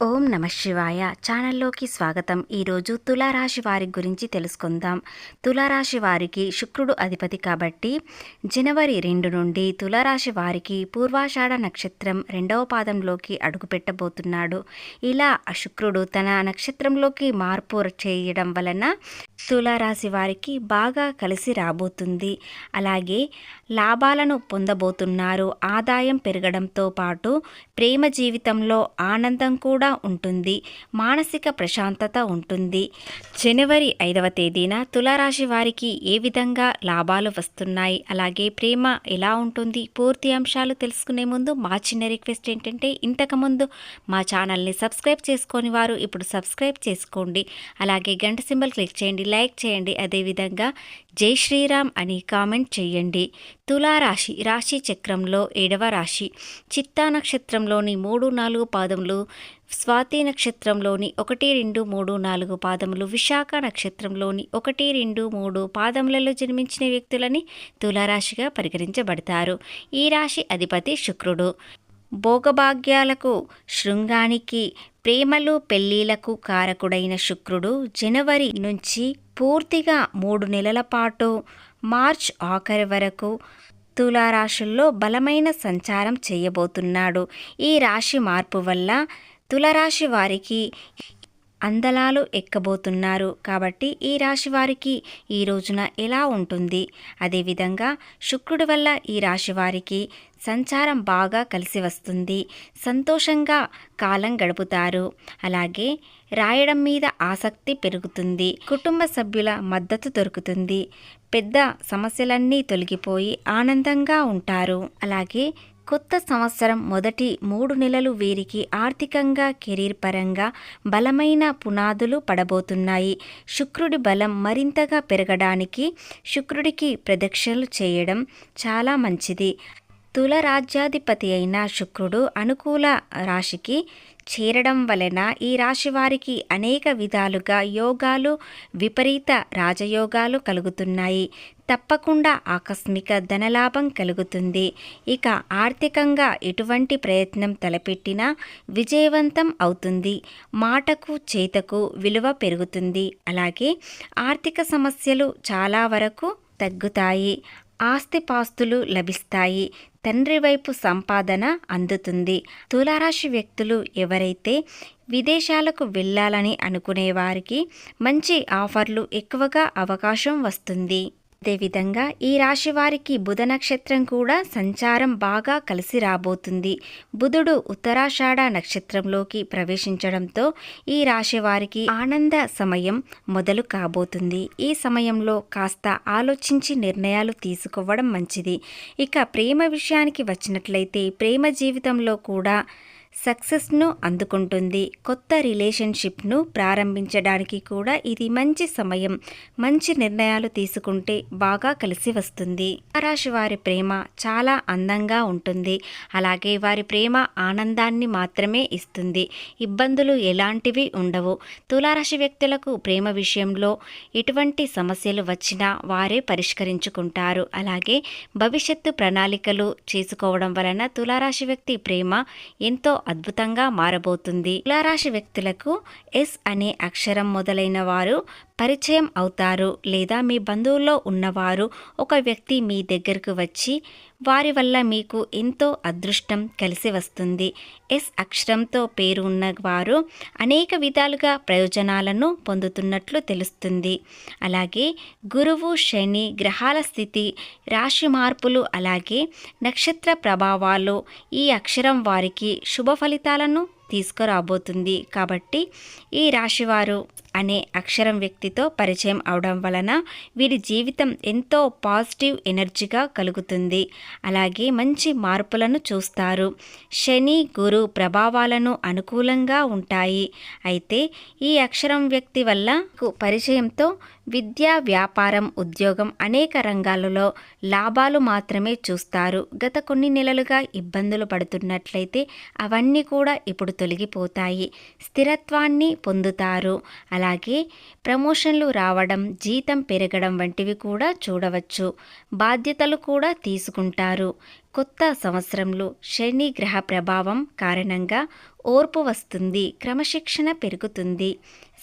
ఓం నమ శివాయ. ఛానల్లోకి స్వాగతం. ఈరోజు తులారాశి వారి గురించి తెలుసుకుందాం. తులారాశి వారికి శుక్రుడు అధిపతి కాబట్టి జనవరి రెండు నుండి తులారాశి వారికి పూర్వాషాఢ నక్షత్రం రెండవ పాదంలోకి అడుగుపెట్టబోతున్నాడు. ఇలా శుక్రుడు తన నక్షత్రంలోకి మార్పు చేయడం వలన తులారాశి వారికి బాగా కలిసి రాబోతుంది. అలాగే లాభాలను పొందబోతున్నారు. ఆదాయం పెరగడంతో పాటు ప్రేమ జీవితంలో ఆనందం కూడా ఉంటుంది. మానసిక ప్రశాంతత ఉంటుంది. జనవరి ఐదవ తేదీన తులారాశి వారికి ఏ విధంగా లాభాలు వస్తున్నాయి? అలాగే ప్రేమ ఎలా ఉంటుంది? పూర్తి అంశాలు తెలుసుకునే ముందు మా చిన్న రిక్వెస్ట్ ఏంటంటే ఇంతకుముందు మా ఛానల్ని సబ్స్క్రైబ్ చేసుకొని వారు ఇప్పుడు సబ్స్క్రైబ్ చేసుకోండి. అలాగే గంట సింబల్ క్లిక్ చేయండి లైక్ చేయండి. అదేవిధంగా జై శ్రీరామ్ అని కామెంట్ చేయండి. తులారాశి రాశి చక్రంలో ఏడవ రాశి. చిత్తా నక్షత్రంలోని మూడు నాలుగు పాదములు స్వాతి నక్షత్రంలోని ఒకటి రెండు మూడు నాలుగు పాదములు విశాఖ నక్షత్రంలోని ఒకటి రెండు మూడు పాదములలో జన్మించిన వ్యక్తులని తులారాశిగా పరిగణించబడతారు. ఈ రాశి అధిపతి శుక్రుడు. భోగభాగ్యాలకు శృంగానికి ప్రేమలు పెళ్ళిళ్ళకు కారకుడైన శుక్రుడు జనవరి నుంచి పూర్తిగా మూడు నెలల పాటు మార్చ్ ఆఖరి వరకు తులారాశుల్లో బలమైన సంచారం చేయబోతున్నాడు. ఈ రాశి మార్పు వల్ల తులరాశి వారికి అందలాలు ఎక్కబోతున్నారు. కాబట్టి ఈ రాశి వారికి ఈ రోజున ఎలా ఉంటుంది? అదేవిధంగా శుక్రుడి వల్ల ఈ రాశి వారికి సంచారం బాగా కలిసి వస్తుంది. సంతోషంగా కాలం గడుపుతారు. అలాగే రాయడం మీద ఆసక్తి పెరుగుతుంది. కుటుంబ సభ్యుల మద్దతు దొరుకుతుంది. పెద్ద సమస్యలన్నీ తొలగిపోయి ఆనందంగా ఉంటారు. అలాగే కొత్త సంవత్సరం మొదటి మూడు నెలలు వీరికి ఆర్థికంగా కెరీర్ పరంగా బలమైన పునాదులు పడబోతున్నాయి. శుక్రుడి బలం మరింతగా పెరగడానికి శుక్రుడికి ప్రదక్షిణలు చేయడం చాలా మంచిది. తుల రాజ్యాధిపతి అయిన శుక్రుడు అనుకూల రాశికి చేరడం వలన ఈ రాశి వారికి అనేక విధాలుగా యోగాలు విపరీత రాజయోగాలు కలుగుతున్నాయి. తప్పకుండా ఆకస్మిక ధనలాభం కలుగుతుంది. ఇక ఆర్థికంగా ఎటువంటి ప్రయత్నం తలపెట్టినా విజయవంతం అవుతుంది. మాటకు చేతకు విలువ పెరుగుతుంది. అలాగే ఆర్థిక సమస్యలు చాలా వరకు తగ్గుతాయి. ఆస్తిపాస్తులు లభిస్తాయి తండ్రి వైపు సంపాదన అందుతుంది. తులారాశి వ్యక్తులు ఎవరైతే విదేశాలకు వెళ్ళాలని అనుకునే వారికి మంచి ఆఫర్లు ఎక్కువగా అవకాశం వస్తుంది. అదేవిధంగా ఈ రాశి వారికి బుధ నక్షత్రం కూడా సంచారం బాగా కలిసి రాబోతుంది. బుధుడు ఉత్తరాషాఢ నక్షత్రంలోకి ప్రవేశించడంతో ఈ రాశి వారికి ఆనంద సమయం మొదలు కాబోతుంది. ఈ సమయంలో కాస్త ఆలోచించి నిర్ణయాలు తీసుకోవడం మంచిది. ఇక ప్రేమ విషయానికి వచ్చినట్లయితే ప్రేమ జీవితంలో కూడా సక్సెస్ను అందుకుంటుంది. కొత్త రిలేషన్షిప్ను ప్రారంభించడానికి కూడా ఇది మంచి సమయం. మంచి నిర్ణయాలు తీసుకుంటే బాగా కలిసి వస్తుంది. రాశి వారి ప్రేమ చాలా అందంగా ఉంటుంది. అలాగే వారి ప్రేమ ఆనందాన్ని మాత్రమే ఇస్తుంది. ఇబ్బందులు ఎలాంటివి ఉండవు. తులారాశి వ్యక్తులకు ప్రేమ విషయంలో ఎటువంటి సమస్యలు వచ్చినా వారే పరిష్కరించుకుంటారు. అలాగే భవిష్యత్తు ప్రణాళికలు చేసుకోవడం వలన తులారాశి వ్యక్తి ప్రేమ ఎంతో అద్భుతంగా మారబోతుంది. తులారాశి వ్యక్తులకు ఎస్ అనే అక్షరం మొదలైన వారు పరిచయం అవుతారు. లేదా మీ బంధువుల్లో ఉన్నవారు ఒక వ్యక్తి మీ దగ్గరకు వచ్చి వారి వల్ల మీకు ఎంతో అదృష్టం కలిసి వస్తుంది. ఎస్ అక్షరంతో పేరు ఉన్నవారు అనేక విధాలుగా ప్రయోజనాలను పొందుతున్నట్లు తెలుస్తుంది. అలాగే గురువు శని గ్రహాల స్థితి రాశి మార్పులు అలాగే నక్షత్ర ప్రభావాలు ఈ అక్షరం వారికి శుభ ఫలితాలను తీసుకురాబోతుంది. కాబట్టి ఈ రాశివారు అనే అక్షరం వ్యక్తితో పరిచయం అవడం వలన వీరి జీవితం ఎంతో పాజిటివ్ ఎనర్జీగా కలుగుతుంది. అలాగే మంచి మార్పులను చూస్తారు. శని గురు ప్రభావాలను అనుకూలంగా ఉంటాయి. అయితే ఈ అక్షరం వ్యక్తి వల్ల పరిచయంతో విద్య వ్యాపారం ఉద్యోగం అనేక రంగాలలో లాభాలు మాత్రమే చూస్తారు. గత కొన్ని నెలలుగా ఇబ్బందులు పడుతున్నట్లయితే అవన్నీ కూడా ఇప్పుడు తొలగిపోతాయి. స్థిరత్వాన్ని పొందుతారు. అలా అలాగే ప్రమోషన్లు రావడం జీతం పెరగడం వంటివి కూడా చూడవచ్చు. బాధ్యతలు కూడా తీసుకుంటారు. కొత్త సంవత్సరంలో శని గ్రహ ప్రభావం కారణంగా ఓర్పు వస్తుంది క్రమశిక్షణ పెరుగుతుంది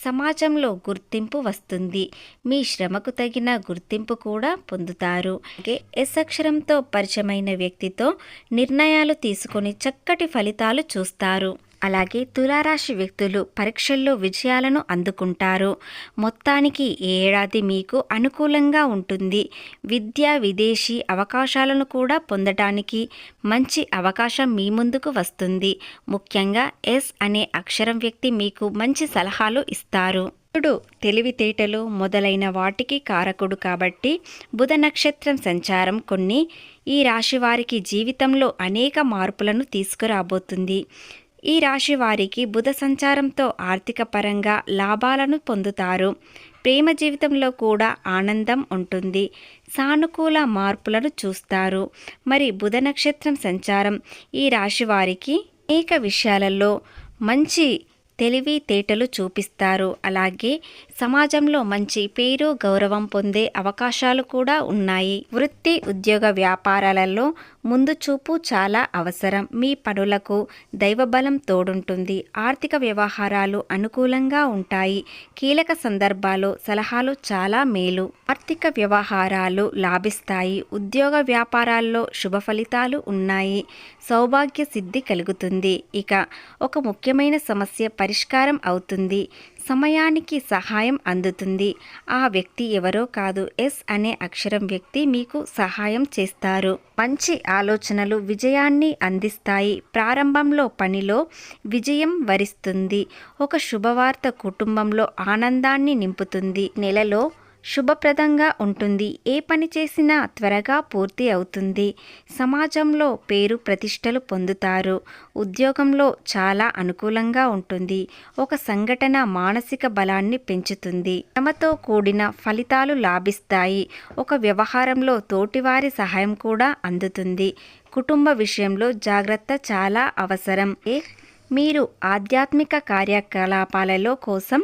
సమాజంలో గుర్తింపు వస్తుంది. మీ శ్రమకు తగిన గుర్తింపు కూడా పొందుతారు. అలాగే ఎస్ అక్షరంతో పరిచయమైన వ్యక్తితో నిర్ణయాలు తీసుకొని చక్కటి ఫలితాలు చూస్తారు. అలాగే తులారాశి వ్యక్తులు పరీక్షల్లో విజయాలను అందుకుంటారు. మొత్తానికి ఈ ఏడాది మీకు అనుకూలంగా ఉంటుంది. విద్య విదేశీ అవకాశాలను కూడా పొందటానికి మంచి అవకాశం మీ ముందుకు వస్తుంది. ముఖ్యంగా ఎస్ అనే అక్షరం వ్యక్తి మీకు మంచి సలహాలు ఇస్తారు. బుధుడు తెలివితేటలు మొదలైన వాటికి కారకుడు కాబట్టి బుధ నక్షత్రం సంచారం కొన్ని ఈ రాశి వారికి జీవితంలో అనేక మార్పులను తీసుకురాబోతుంది. ఈ రాశి వారికి బుధ సంచారంతో ఆర్థిక పరంగా లాభాలను పొందుతారు. ప్రేమ జీవితంలో కూడా ఆనందం ఉంటుంది. సానుకూల మార్పులను చూస్తారు. మరి బుధ నక్షత్రం సంచారం ఈ రాశి వారికి అనేక విషయాలలో మంచి తెలివితేటలు చూపిస్తారు. అలాగే సమాజంలో మంచి పేరు గౌరవం పొందే అవకాశాలు కూడా ఉన్నాయి. వృత్తి ఉద్యోగ వ్యాపారాలలో ముందు చూపు చాలా అవసరం. మీ పనులకు దైవబలం తోడుంటుంది. ఆర్థిక వ్యవహారాలు అనుకూలంగా ఉంటాయి. కీలక సందర్భాలు సలహాలు చాలా మేలు. ఆర్థిక వ్యవహారాలు లాభిస్తాయి. ఉద్యోగ వ్యాపారాల్లో శుభ ఫలితాలు ఉన్నాయి. సౌభాగ్య సిద్ధి కలుగుతుంది. ఇక ఒక ముఖ్యమైన సమస్య పరిష్కారం అవుతుంది. సమయానికి సహాయం అందుతుంది. ఆ వ్యక్తి ఎవరో కాదు. ఎస్ అనే అక్షరం వ్యక్తి మీకు సహాయం చేస్తారు. మంచి ఆలోచనలు విజయాన్ని అందిస్తాయి. ప్రారంభంలో పనిలో విజయం వరిస్తుంది. ఒక శుభవార్త కుటుంబంలో ఆనందాన్ని నింపుతుంది. నెలలో శుభప్రదంగా ఉంటుంది. ఏ పని చేసినా త్వరగా పూర్తి అవుతుంది. సమాజంలో పేరు ప్రతిష్టలు పొందుతారు. ఉద్యోగంలో చాలా అనుకూలంగా ఉంటుంది. ఒక సంఘటన మానసిక బలాన్ని పెంచుతుంది. శ్రమతో కూడిన ఫలితాలు లాభిస్తాయి. ఒక వ్యవహారంలో తోటివారి సహాయం కూడా అందుతుంది. కుటుంబ విషయంలో జాగ్రత్త చాలా అవసరం. ఏ? మీరు ఆధ్యాత్మిక కార్యకలాపాలలో కోసం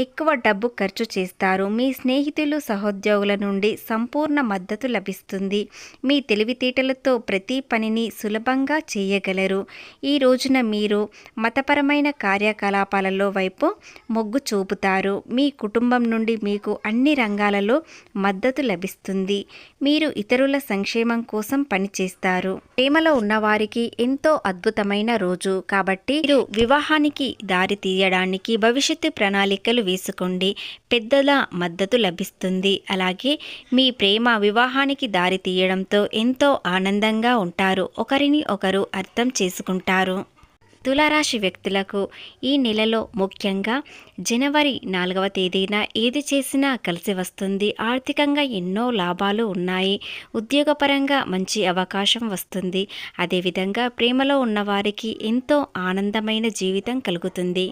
ఎక్కువ డబ్బు ఖర్చు చేస్తారు. మీ స్నేహితులు సహోద్యోగుల నుండి సంపూర్ణ మద్దతు లభిస్తుంది. మీ తెలివితేటలతో ప్రతి పనిని సులభంగా చేయగలరు. ఈ రోజున మీరు మతపరమైన కార్యకలాపాలలో వైపు మొగ్గు చూపుతారు. మీ కుటుంబం నుండి మీకు అన్ని రంగాలలో మద్దతు లభిస్తుంది. మీరు ఇతరుల సంక్షేమం కోసం పనిచేస్తారు. ప్రేమలో ఉన్నవారికి ఎంతో అద్భుతమైన రోజు. కాబట్టి మీరు వివాహానికి దారి తీయడానికి భవిష్యత్తు ప్రణాళికలు వేసుకోండి పెద్దల మద్దతు లభిస్తుంది. అలాగే మీ ప్రేమ వివాహానికి దారి తీయడంతో ఎంతో ఆనందంగా ఉంటారు. ఒకరిని ఒకరు అర్థం చేసుకుంటారు. తులారాశి వ్యక్తులకు ఈ నెలలో ముఖ్యంగా జనవరి నాలుగవ తేదీన ఏది చేసినా కలిసి వస్తుంది. ఆర్థికంగా ఎన్నో లాభాలు ఉన్నాయి. ఉద్యోగపరంగా మంచి అవకాశం వస్తుంది. అదేవిధంగా ప్రేమలో ఉన్నవారికి ఎంతో ఆనందమైన జీవితం కలుగుతుంది.